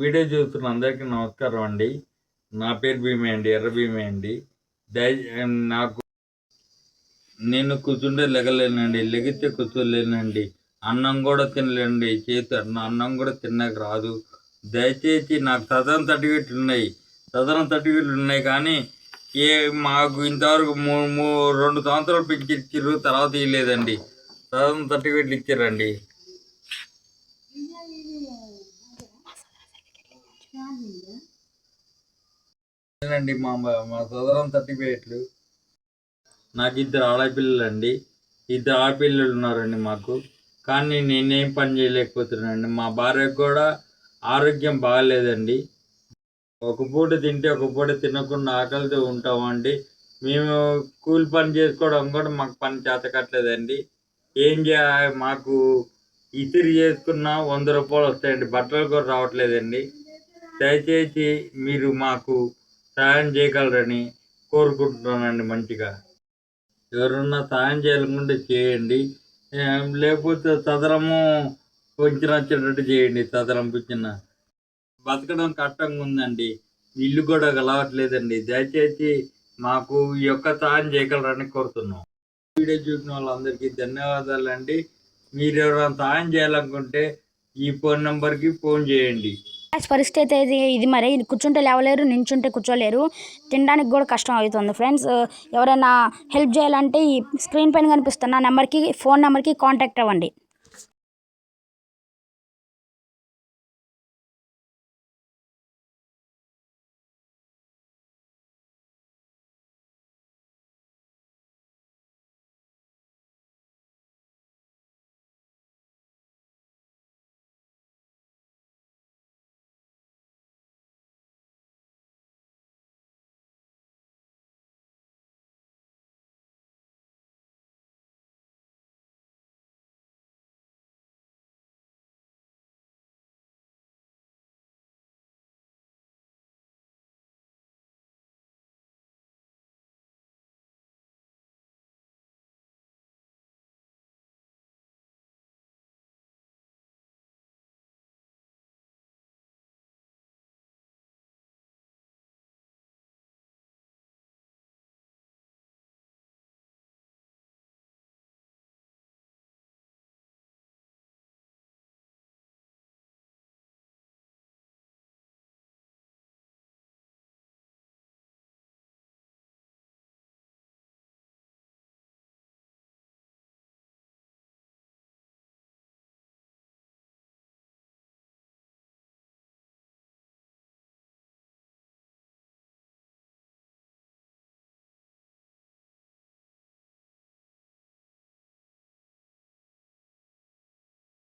Video చూస్తున్న అందరికీ నమస్కారం అండి. నా పేరు భీమే అండి ఎర్ర భీమే అండి. దయ నాకు నేను కూర్చుంటే లెగలేనండి లెగితే కూర్చోలేనండి. అన్నం కూడా తినలేండి చేతి. నా అన్నం కూడా తినక రాదు. దయచేసి నాకు సదరం సర్టిఫికెట్లు ఉన్నాయి. సదరం సర్టిఫికెట్లు ఉన్నాయి కానీ ఏ మాకు ఇంతవరకు మూ రెండు సంవత్సరాలు పెంచి ఇచ్చారు తర్వాత ఇవ్వలేదండి సదరం సర్టిఫికెట్లు ఇచ్చారండి. అండి మా మా సదరం సర్టిఫికేట్లు. నాకు ఇద్దరు ఆడపిల్లలు అండి ఇద్దరు ఆడపిల్లలు ఉన్నారండి మాకు. కానీ నేనేం పని చేయలేకపోతున్నానండి. మా భార్యకు కూడా ఆరోగ్యం బాగాలేదండి. ఒక పూట తింటే ఒక పూట తినకుండా ఆకలితో ఉంటామండి మేము కూలి పని చేసుకోవడం కూడా మాకు పని చేతకట్లేదండి ఏం చేయాలి? మాకు ఇసిరి చేసుకున్న వంద రూపాయలు వస్తాయండి. బట్టలు కూడా రావట్లేదండి. దయచేసి మీరు మాకు సాయం చేయగలరని కోరుకుంటున్నానండి మంచిగా. ఎవరన్నా సాయం చేయాలనుకుంటే చేయండి. లేకపోతే సదరము కొంచెం వచ్చేటట్టు చేయండి సదరం పిచ్చిన. బతకడం కష్టంగా ఉందండి. ఇల్లు కూడా గలవట్లేదండి. దయచేసి మాకు ఈ యొక్క సాయం చేయగలరని కోరుతున్నాం. వీడియో చూసిన వాళ్ళందరికీ ధన్యవాదాలు అండి మీరు ఎవరైనా సాయం చేయాలనుకుంటే ఈ ఫోన్ నెంబర్కి ఫోన్ చేయండి. పరిస్థితి అయితే ఇది మరి కూర్చుంటే లేవలేరు నించుంటే కూర్చోలేరు. తినడానికి కూడా కష్టం అవుతుంది ఫ్రెండ్స్ uh, ఎవరైనా హెల్ప్ చేయాలంటే ఈ స్క్రీన్ పైన కనిపిస్తున్న నెంబర్కి ఫోన్ నెంబర్కి కాంటాక్ట్ అవ్వండి.